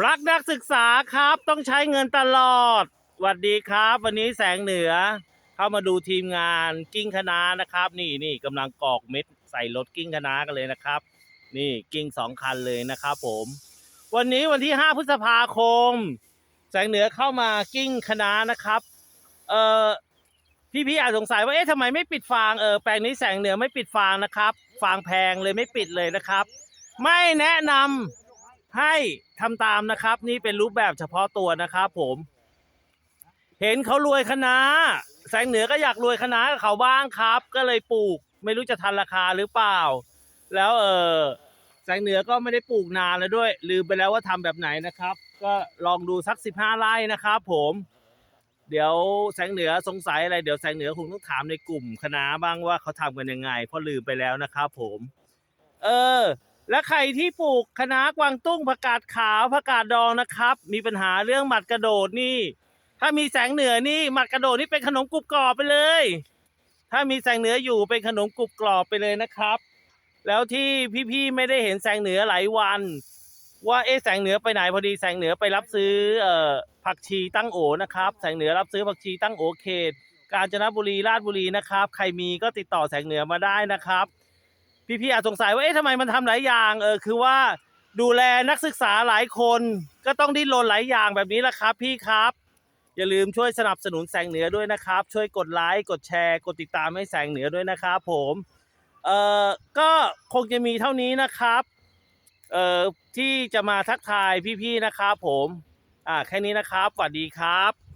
รักนักศึกษาครับต้องใช้เงินตลอดสวัสดีครับ วันนี้แสงเหนือ เข้ามาดูทีมงานกิ้งคณะนะครับ นี่นี่กำลังกรอกเม็ดใส่รถกิ้งคณะกันเลยนะครับ นี่กิ้งสองคันเลยนะครับผม วันนี้วันที่ 5 พฤษภาคม แสงเหนือเข้ามากิ้งคณะนะครับเอ่อพี่ๆอาจสงสัยว่าเอ๊ะทำไมไม่ปิดฟางเออแปลงนี้แสงเหนือไม่ปิดฟางนะครับ ฟางแพงเลยไม่ปิดเลยนะครับ ไม่แนะนำ ให้ทำตามนะครับ นี่เป็นรูปแบบเฉพาะตัวนะครับผม เห็นเขารวยคณะแสงเหนือก็อยากรวยคณะกับเขาบ้างครับ ก็เลยปลูก ไม่รู้จะทันราคาหรือเปล่า แล้วเออแสงเหนือก็ไม่ได้ปลูกนานแล้วด้วย ลืมไปแล้วว่าทำแบบไหนนะครับ ก็ลองดูสักสิบห้าไร่นะครับผมเดี๋ยวแสงเหนือสงสัยอะไรเดี๋ยวแสงเหนือคงต้องถามในกลุ่มคณะบ้างว่าเขาทำกันยังไงเพราะลืมไปแล้วนะครับผม เออ และใครที่ปลูกคะน้ากวางตุ้งผักกาดขาวผักกาดดองนะครับ มีปัญหาเรื่องหมัดกระโดดนี่ ถ้ามีแสงเหนือนี่หมัดกระโดดนี่เป็นขนมกรุบกรอบไปเลย ถ้ามีแสงเหนืออยู่เป็นขนมกรุบกรอบไปเลยนะครับ แล้วที่พี่ๆไม่ได้เห็นแสงเหนือหลายวัน ว่าเอ๊แสงเหนือไปไหนพอดีแสงเหนือไปรับซื้อเอ่อผักชีตั้งโอนะครับ แสงเหนือรับซื้อผักชีตั้งโอเขตกาญจนบุรีราชบุรีนะครับ ใครมีก็ติดต่อแสงเหนือมาได้นะครับ พี่ๆอาจสงสัยว่าเอ๊ะทำไมมันทำหลายอย่างเออคือว่าดูแลนักศึกษาหลายคนก็ต้องดิ้นรนหลายอย่างแบบนี้แหละครับ พี่ครับ อย่าลืมช่วยสนับสนุนแสงเหนือด้วยนะครับ ช่วยกดไลค์กดแชร์ กดติดตามให้แสงเหนือด้วยนะครับผมเอ่อก็คงจะมีเท่านี้นะครับเอ่อที่จะมาทักทายพี่ๆนะครับ ผมอ่าแค่นี้นะครับสวัสดีครับ